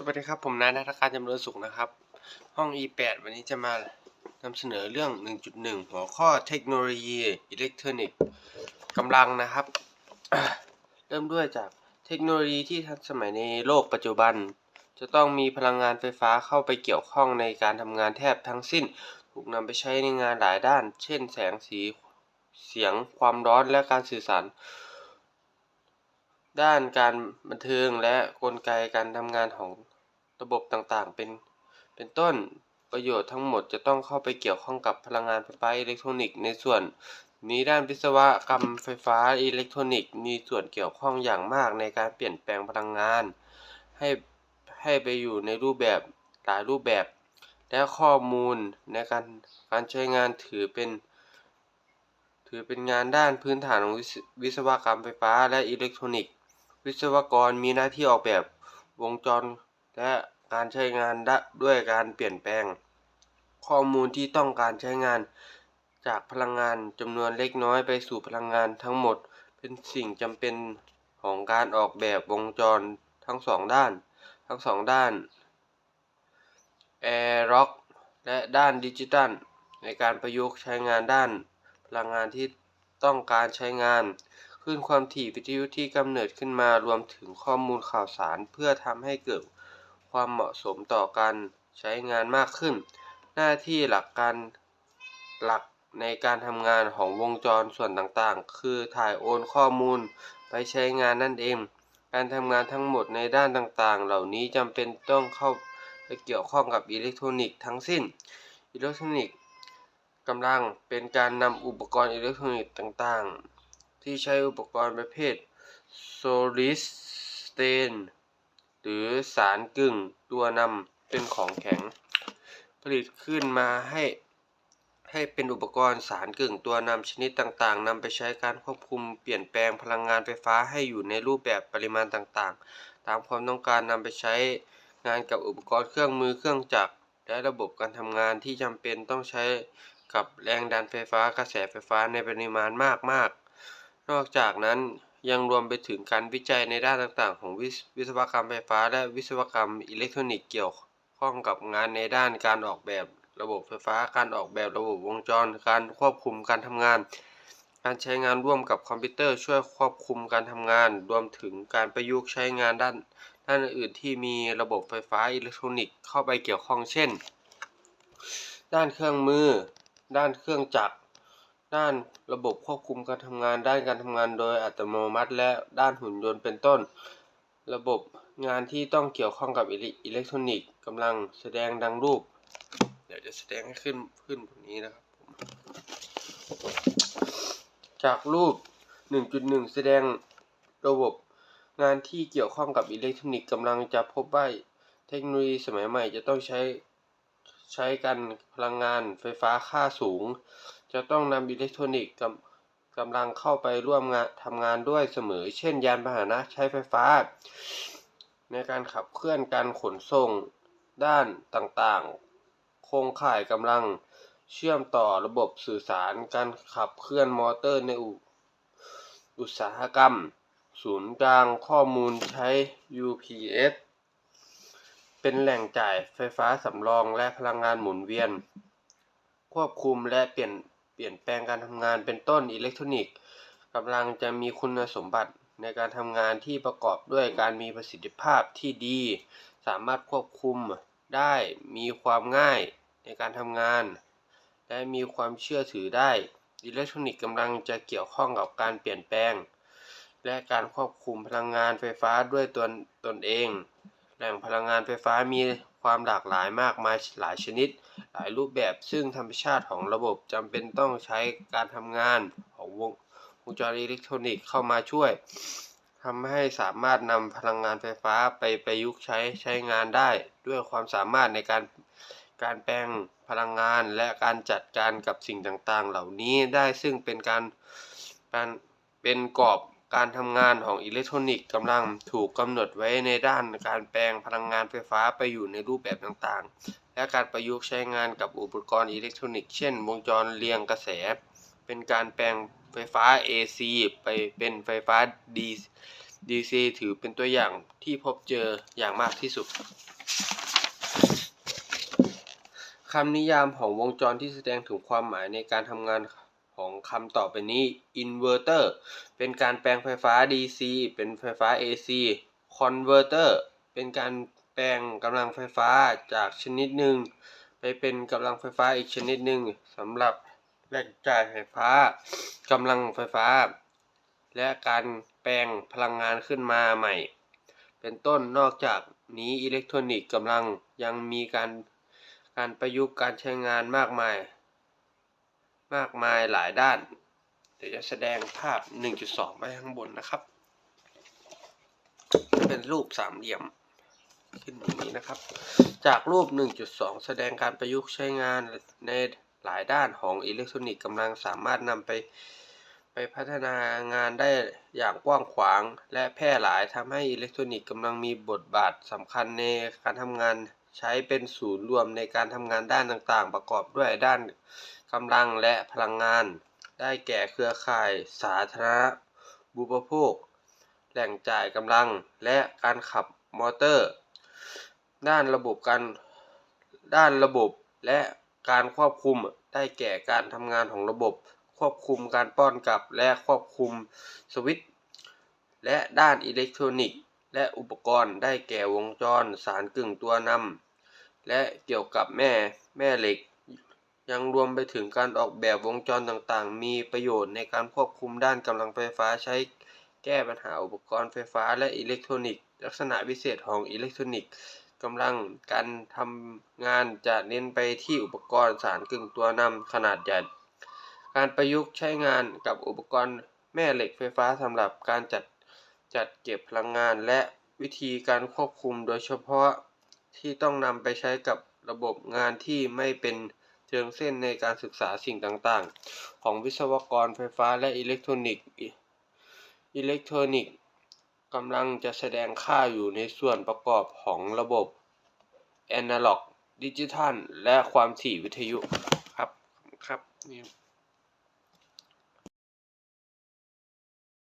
สวัสดีครับ ผมนายนัทการจำเริญสุขนะครับ ห้อง E8 วันนี้จะมานำเสนอเรื่อง 1.1 หัวข้อเทคโนโลยีอิเล็กทรอนิกส์กำลังนะครับ เริ่มด้วยจากเทคโนโลยีที่ทันสมัยในโลกปัจจุบัน จะต้องมีพลังงานไฟฟ้าเข้าไปเกี่ยวข้องในการทำงานแทบทั้งสิ้น ถูกนำไปใช้ในงานหลายด้าน เช่น แสงสีเสียงความร้อนและการสื่อสาร ด้านการบันเทิงและกลไกการทำงานของระบบต่างๆ เป็นเป็นต้นประโยชน์ทั้งหมดจะต้องเข้าไปเกี่ยวข้องกับพลังงานไฟฟ้าอิเล็กทรอนิกส์ในส่วนนี้ด้านวิศวกรรมไฟฟ้าอิเล็กทรอนิกส์มีส่วนเกี่ยวข้องอย่างมากในการเปลี่ยนแปลงพลังงาน ให้ให้ไปอยู่ในรูปแบบหลายรูปแบบ และข้อมูลในการการใช้งานถือเป็น ถือเป็นงานด้านพื้นฐานของวิศวกรรมไฟฟ้าและอิเล็กทรอนิกส์ วิศวกรมีหน้าที่ออกแบบวงจร และการใช้งานด,ด้วยการเปลี่ยนแปลง ข้อมูลที่ต้องการใช้งาน จากพลังงานจำนวนเล็กน้อยไปสู่พลังงานทั้งหมด เป็นสิ่งจำเป็นของการออกแบบวงจรทั้งสองด้าน ทั้งสองด้านแอร์ร็อกและด้านดิจิตัล ในการประยุกต์ใช้งานด้านพลังงานที่ต้องการใช้งาน ขึ้นความถี่วิทยุที่กำเนิดขึ้นมารวมถึงข้อมูลข่าวสารเพื่อทำให้เกิดความเหมาะสมต่อการใช้งานมากขึ้น หน้าที่หลักการหลักในการทำงานของวงจรส่วนต่างๆ คือถ่ายโอนข้อมูลไปใช้งานนั่นเอง การทำงานทั้งหมดในด้านต่างๆ เหล่านี้จำเป็นต้องเข้าไปเกี่ยวข้องกับอิเล็กทรอนิกส์ทั้งสิ้น อิเล็กทรอนิกส์กำลังเป็นการนำอุปกรณ์อิเล็กทรอนิกส์ต่างๆ ที่ใช้อุปกรณ์ประเภท solid state หรือสารกึ่งตัวนำเป็นของแข็ง ผลิตขึ้นมาให้ให้เป็นอุปกรณ์สารกึ่งตัวนำชนิดต่างๆนำไปใช้การควบคุมเปลี่ยนแปลงพลังงานไฟฟ้าให้อยู่ในรูปแบบปริมาณต่างๆ ตามความต้องการนำไปใช้งานกับอุปกรณ์เครื่องมือเครื่องจักรและระบบการทำงานที่จำเป็นต้องใช้กับแรงดันไฟฟ้ากระแสไฟฟ้าในปริมาณมากๆ นอกจากนั้นยังรวมไปถึงการวิจัยในด้านต่างๆ ของวิศวิศวกรรมไฟฟ้า และวิศวกรรมอิเล็กทรอนิกส์เกี่ยวข้องกับงานในด้านการออกแบบระบบไฟฟ้า การออกแบบระบบวงจร การควบคุมการทำงาน การใช้งานร่วมกับคอมพิวเตอร์ช่วยควบคุมการทำงาน รวมถึงการประยุกต์ใช้งานด้านด้านอื่นที่มีระบบไฟฟ้าอิเล็กทรอนิกส์เข้าไปเกี่ยวข้องเช่น ด้านเครื่องมือ ด้านเครื่องจักร ด้านระบบควบคุมการทำงาน ด้านการทำงานโดยอัตโนมัติ และด้านหุ่นยนต์เป็นต้น ระบบงานที่ต้องเกี่ยวข้องกับอิเล็กทรอนิกส์กำลังแสดงดังรูป เดี๋ยวจะแสดงให้ขึ้นขึ้นบนนี้นะครับผมจากรูป 1.1 แสดงระบบงานที่เกี่ยวข้องกับอิเล็กทรอนิกส์กำลังจะพบว่าเทคโนโลยีสมัยใหม่จะต้องใช้ ใช้กันพลังงานไฟฟ้าค่าสูง จะต้องนำอิเล็กทรอนิกส์กำกำลังเข้าไปร่วมงานทำงานด้วยเสมอ เช่น ยานพาหนะใช้ไฟฟ้า ในการขับเคลื่อนการขนส่งด้านต่างๆ โครงข่ายกำลังเชื่อมต่อระบบสื่อสารการขับเคลื่อนมอเตอร์ในอุตสาหกรรม ศูนย์กลางข้อมูลใช้ UPS เป็นแหล่งจ่ายไฟฟ้าสำรองและพลังงานหมุนเวียน ควบคุมและเปลี่ยนเปลี่ยนแปลงการทำงานเป็นต้นอิเล็กทรอนิกส์กำลังจะมีคุณสมบัติในการทำงานที่ประกอบด้วยการมีประสิทธิภาพที่ดี สามารถควบคุมได้มีความง่ายในการทำงาน และมีความเชื่อถือได้ อิเล็กทรอนิกส์กำลังจะเกี่ยวข้องกับการเปลี่ยนแปลง และการควบคุมพลังงานไฟฟ้าด้วยตนตนเอง แหล่งพลังงานไฟฟ้ามีความหลากหลายมากมายหลายชนิด หลายรูปแบบซึ่งธรรมชาติของระบบจำเป็นต้องใช้การทำงานของวงวงจรอิเล็กทรอนิกส์เข้ามาช่วยทำให้สามารถนำพลังงานไฟฟ้าไปประยุกต์ใช้ใช้งานได้ ด้วยความสามารถในการการแปลงพลังงานและการจัดการกับสิ่งต่างๆ เหล่านี้ได้ซึ่งเป็นการการเป็นกรอบ การทำงานของอิเล็กทรอนิกส์กำลังถูกกำหนดไว้ในด้านการแปลงพลังงานไฟฟ้าไปอยู่ในรูปแบบต่างๆ และการประยุกต์ใช้งานกับอุปกรณ์อิเล็กทรอนิกส์เช่น วงจรเรียงกระแส เป็นการแปลงไฟฟ้า AC ไปเป็นไฟฟ้า DC ถือเป็นตัวอย่างที่พบเจออย่างมากที่สุดคำนิยามของวงจรที่แสดงถึงความหมายในการทำงาน ของคำต่อไปนี้ inverter เป็นการแปลงไฟฟ้า DC เป็นไฟฟ้า AC converter เป็นการแปลงกำลังไฟฟ้าจากชนิดหนึ่ง ไปเป็นกำลังไฟฟ้าอีกชนิดหนึ่งสำหรับแหล่งจ่ายไฟฟ้ากำลังไฟฟ้า และการแปลงพลังงานขึ้นมาใหม่ เป็นต้นนอกจากนี้อิเล็กทรอนิกส์กำลังยังมีการการประยุกต์การใช้งานมากมาย มากมายหลายด้าน เดี๋ยวจะแสดงภาพ 1.2ไว้ข้างบนนะครับ เป็นรูปสามเหลี่ยมขึ้นอย่างนี้นะครับ จากรูป 1.2 แสดงการประยุกต์ใช้งานในหลายด้านของอิเล็กทรอนิกส์กำลังสามารถนำไปไปพัฒนางานได้อย่างกว้างขวางและแพร่หลายทำให้อิเล็กทรอนิกส์กำลังมีบทบาทสำคัญในการทำงาน ใช้เป็นศูนย์รวมในการทำงานด้านต่างๆ ประกอบด้วยด้านกำลังและพลังงาน ได้แก่เครือข่ายสาธารณบูปโภค แหล่งจ่ายกำลังและการขับมอเตอร์ ด้านระบบการด้านระบบและการควบคุมได้แก่การทำงานของระบบ ควบคุมการป้อนกลับและควบคุมสวิตช์และด้านอิเล็กทรอนิกส์ และอุปกรณ์ได้แก่วงจรสารกึ่งตัวนำและเกี่ยวกับแม่แม่เหล็ก ยังรวมไปถึงการออกแบบวงจรต่างๆ มีประโยชน์ในการควบคุมด้านกำลังไฟฟ้าใช้แก้ปัญหาอุปกรณ์ไฟฟ้าและอิเล็กทรอนิกส์ ลักษณะพิเศษของอิเล็กทรอนิกส์กำลังการทำงานจะเน้นไปที่อุปกรณ์สารกึ่งตัวนำขนาดใหญ่การประยุกต์ใช้งานกับอุปกรณ์แม่เหล็กไฟฟ้าสำหรับการจัด จัดเก็บพลังงานและวิธีการควบคุมโดยเฉพาะที่ต้องนำไปใช้กับระบบงานที่ไม่เป็นเชิงเส้นในการศึกษาสิ่งต่างๆ ของวิศวกรไฟฟ้าและอิเล็กทรอนิกส์ อิเล็กทรอนิกส์กำลังจะแสดงค่าอยู่ในส่วนประกอบของระบบแอนาล็อก ดิจิทัล และความถี่วิทยุครับครับนี่